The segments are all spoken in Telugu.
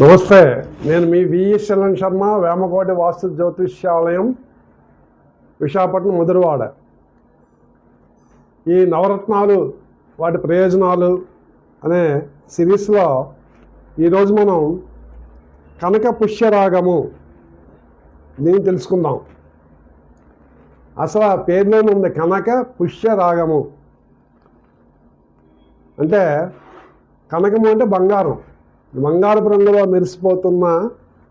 నమస్తే నేను మీ విఎస్ఎల్ఎన్ శర్మ వేమకోటి వాస్తు జ్యోతిష్యాలయం విశాఖపట్నం ముదురువాడ. ఈ నవరత్నాలు వాటి ప్రయోజనాలు అనే సిరీస్లో ఈరోజు మనం కనక పుష్యరాగము దీన్ని తెలుసుకుందాం. అసలు ఆ పేరులోనే ఉంది కనక పుష్యరాగము. అంటే కనకము అంటే బంగారం. బంగారపు రంగులో మెరిసిపోతున్న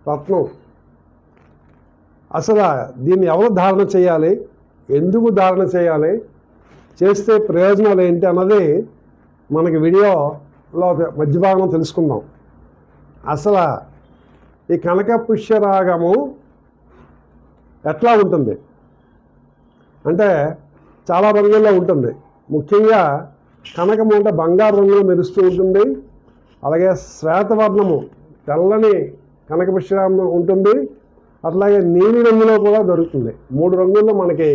రత్నం. అసలు దీన్ని ఎవరు ధారణ చేయాలి? ఎందుకు ధారణ చేయాలి? చేస్తే ప్రయోజనాలు ఏంటి అన్నది మనకి వీడియోలో మధ్య భాగం తెలుసుకుందాం. అసలు ఈ కనక పుష్యరాగము ఎట్లా ఉంటుంది? అంటే చాలా రంగుల్లో ఉంటుంది. ముఖ్యంగా కనకము అంటే బంగారు రంగులో మెరుస్తూ ఉంటుంది. అలాగే శ్వేతవర్ణము తెల్లని కనక పుష్యరాగం ఉంటుంది. అట్లాగే నీలి రంగులో కూడా దొరుకుతుంది. మూడు రంగుల్లో మనకి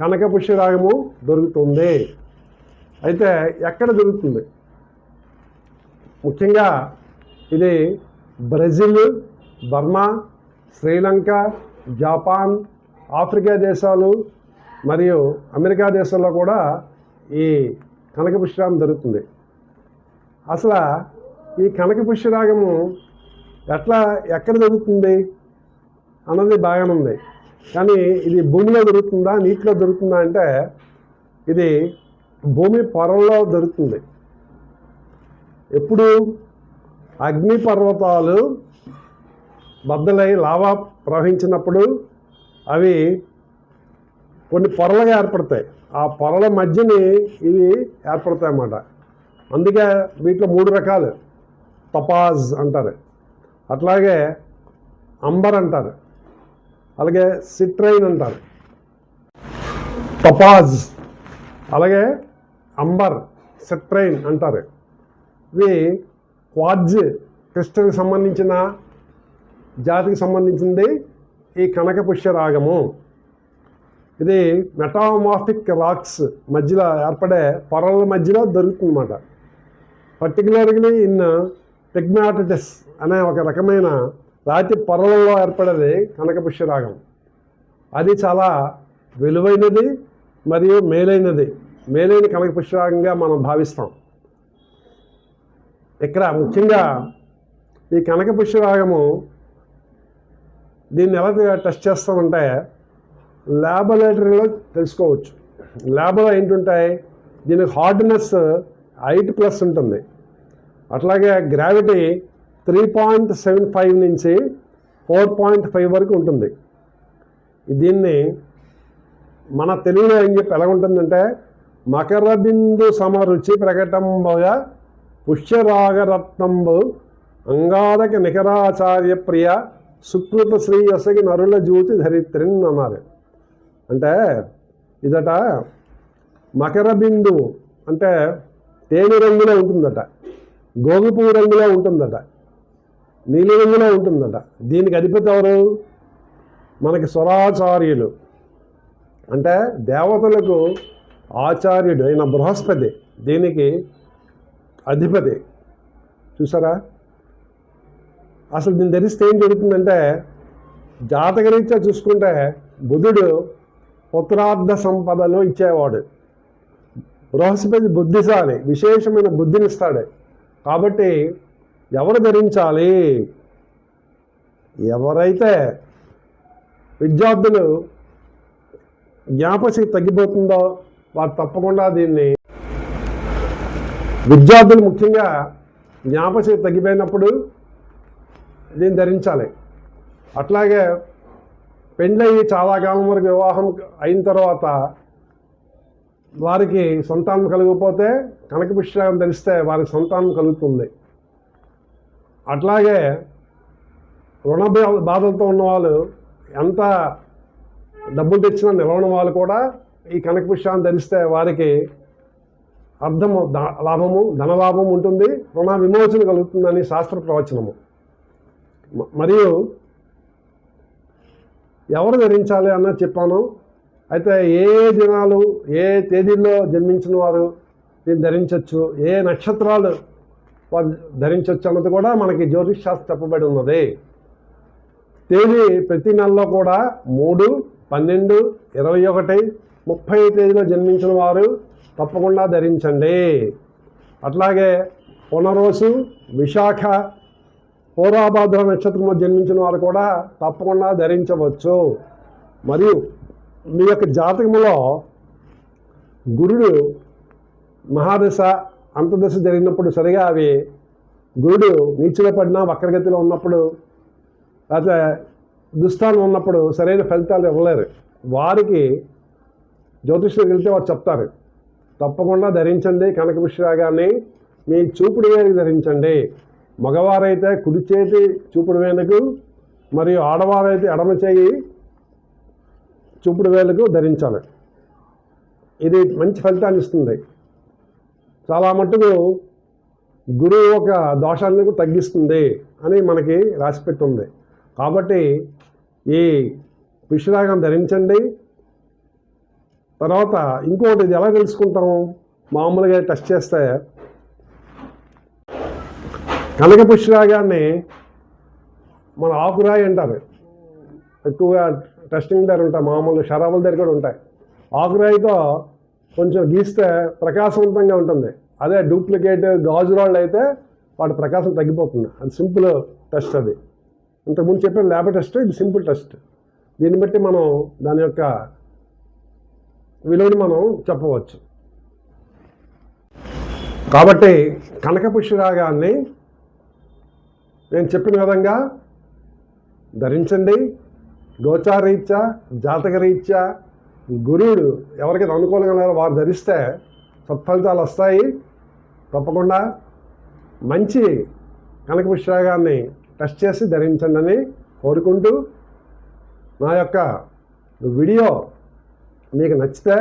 కనక పుష్యరాగము దొరుకుతుంది. అయితే ఎక్కడ దొరుకుతుంది? ముఖ్యంగా ఇది Brazil Burma Sri Lanka Japan Africa దేశాలు మరియు అమెరికా దేశాల్లో కూడా ఈ కనక పుష్యరాగం దొరుకుతుంది. అసలు ఈ కనక పుష్యరాగము ఎట్లా ఎక్కడ దొరుకుతుంది? అన్నది బాగానే ఉంది. కానీ ఇది భూమిలో దొరుకుతుందా? నీటిలో దొరుకుతుందా అంటే ఇది భూమి పొరల్లో దొరుకుతుంది. ఎప్పుడు? అగ్ని పర్వతాలు బద్దలై లావా ప్రవహించినప్పుడు అవి కొన్ని పొరలుగా ఏర్పడతాయి. ఆ పొరల మధ్యని ఇవి ఏర్పడతాయి అన్నమాట అందుకే వీటిలో మూడు రకాలు. తపాజ్ అంటారు. అట్లాగే అంబర్ అంటారు. అలాగే సిట్రైన్ అంటారు. తపాజ్ అలాగే అంబర్ సిట్రైన్ అంటారు. ఇవి క్వాడ్జ్ క్రిస్టల్కి సంబంధించిన జాతికి సంబంధించింది ఈ కనక పుష్యరాగము ఇది మెటామాఫిక్ రాక్స్ మధ్యలో ఏర్పడే పొరల మధ్యలో దొరుకుతుందన్నమాట. పర్టికులర్లీ ఇన్ పిగ్మాటిటిస్ అనే ఒక రకమైన రాతి పొరలలో ఏర్పడేది కనకపుష్యరాగం అది చాలా విలువైనది మరియు మేలైనది. మేలైన కనకపుష్యరాగంగా మనం భావిస్తాం. ఇక్కడ ముఖ్యంగా ఈ కనకపుష్యరాగము దీన్ని ఎలా టెస్ట్ చేస్తామంటే ల్యాబొరేటరీలో తెలుసుకోవచ్చు. ల్యాబ్లో ఏంటుంటాయి దీనికి హార్డ్నెస్ ఐట్ ప్లస్ ఉంటుంది. అట్లాగే gravity three point seven five నుంచి ఫోర్ పాయింట్ ఫైవ్ వరకు ఉంటుంది. దీన్ని మన తెలుగులో ఏం చెప్పి ఎలా ఉంటుందంటే మకర బిందు సమరుచి ప్రకటంబగా పుష్యరాగరత్నంబు అంగారక నికరాచార్య ప్రియ సుకృత శ్రీయసకి నరుల జ్యోతి ధరిత్రిని అన్నారు. అంటే ఇదట మకర బిందువు అంటే తేనె రంగులో ఉంటుందట. గోగు పువ్వు రంగులో ఉంటుందట. నీలి రంగులో ఉంటుందట. దీనికి అధిపతి ఎవరు? మనకి స్వరాచార్యులు. అంటే దేవతలకు ఆచార్యుడు అయిన బృహస్పతి. దీనికి అధిపతి. చూసారా? అసలు దీన్ని ధరిస్తే ఏం జరుగుతుందంటే జాతకరీత్యా చూసుకుంటే బుధుడు పుత్రార్థ సంపదలు ఇచ్చేవాడు. బృహస్పతి బుద్ధిశాలి విశేషమైన బుద్ధినిస్తాడు. కాబట్టి ఎవరు ధరించాలి? ఎవరైతే విద్యార్థులు జ్ఞాపశక్తి తగ్గిపోతుందో వారు తప్పకుండా దీన్ని విద్యార్థులు ముఖ్యంగా జ్ఞాపశక్తి తగ్గిపోయినప్పుడు దీన్ని ధరించాలి. అట్లాగే పెళ్ళయి చాలా కాలం వరకు వివాహం అయిన తర్వాత వారికి సంతానం కలిగిపోతే కనక పుష్పం ధరిస్తే వారికి సంతానం కలుగుతుంది. అట్లాగే రుణ బాధలతో ఉన్నవాళ్ళు ఎంత డబ్బులు తెచ్చినా నిలవని వాళ్ళు కూడా ఈ కనక పుష్పాన్ని ధరిస్తే వారికి అర్థము లాభము ధనలాభం ఉంటుంది రుణ విమోచన కలుగుతుందని శాస్త్ర ప్రవచనము. మరియు ఎవరు ధరించాలి అన్నది చెప్పాను. అయితే ఏ దినాలు ఏ తేదీల్లో జన్మించిన వారు దీన్ని ధరించవచ్చు ఏ నక్షత్రాలు వారు ధరించవచ్చు అన్నది కూడా మనకి జ్యోతిష్ శాస్త్రం చెప్పబడి ఉన్నది. తేదీ ప్రతి నెలలో కూడా మూడు పన్నెండు ఇరవై ఒకటి ముప్పై తేదీలో జన్మించిన వారు తప్పకుండా ధరించండి. అట్లాగే పునరోసు విశాఖ పూర్వాభాద్ర నక్షత్రంలో జన్మించిన వారు కూడా తప్పకుండా ధరించవచ్చు. మరియు మీ యొక్క జాతకంలో గురుడు మహాదశ అంతదశ జరిగినప్పుడు సరిగా అవి గురుడు నీచులో పడినా వక్రగతిలో ఉన్నప్పుడు లేకపోతే దుస్థానం ఉన్నప్పుడు సరైన ఫలితాలు ఇవ్వలేరు. వారికి జ్యోతిష్యులకు వెళ్తే వారు చెప్తారు తప్పకుండా ధరించండి కనక కనకపుష్యరాగాన్ని మీ చూపుడు వేలకు ధరించండి. మగవారైతే కుడి చేతి చూపుడు వేలకు మరియు ఆడవారైతే ఎడమ చేయి చూపుడు వేలకు ధరించాలి. ఇది మంచి ఫలితాన్ని ఇస్తుంది. చాలా మటుకు గురువు ఒక దోషాన్ని తగ్గిస్తుంది అని మనకి రాసిపెట్టి ఉంది కాబట్టి ఈ పుష్యరాగం ధరించండి. తర్వాత ఇంకోటి ఇది ఎలా తెలుసుకుంటాం? మామూలుగా టెస్ట్ చేస్తే కనక పుష్యరాగాన్ని మన ఆకురాయి అంటారు. ఎక్కువగా టెస్టింగ్ దగ్గర ఉంటాయి మామూలు షరాబుల దగ్గర కూడా ఉంటాయి. ఆకురాయితో కొంచెం గీస్తే ప్రకాశవంతంగా ఉంటుంది. అదే డూప్లికేట్ గాజు రాళ్ళు అయితే వాటి ప్రకాశం తగ్గిపోతుంది. అది సింపుల్ టెస్ట్ అది. ఇంతకుముందు చెప్పిన ల్యాబ్ టెస్ట్ ఇది సింపుల్ టెస్ట్. దీన్ని బట్టి మనం దాని యొక్క విలువని మనం చెప్పవచ్చు. కాబట్టి కనకపుష్యరాగాన్ని నేను చెప్పిన విధంగా ధరించండి. గోచారీత్యా జాతకరీత్యా గురువుడు ఎవరికైతే అనుకూలంగా వారు ధరిస్తే సత్ఫలితాలు వస్తాయి. తప్పకుండా మంచి కనకపుష్యరాగాన్ని టెస్ట్ చేసి ధరించండి అని కోరుకుంటూ నా యొక్క వీడియో మీకు నచ్చితే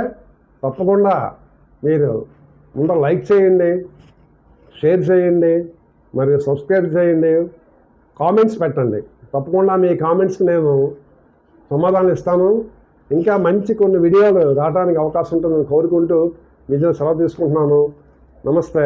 తప్పకుండా మీరు ముందు లైక్ చేయండి షేర్ చేయండి మరియు సబ్స్క్రైబ్ చేయండి కామెంట్స్ పెట్టండి. తప్పకుండా మీ కామెంట్స్కి నేను సమాధానం ఇస్తాను. ఇంకా మంచి కొన్ని వీడియోలు రావడానికి అవకాశం ఉంటుందని కోరుకుంటూ మీ సెలవు తీసుకుంటున్నాను. నమస్తే.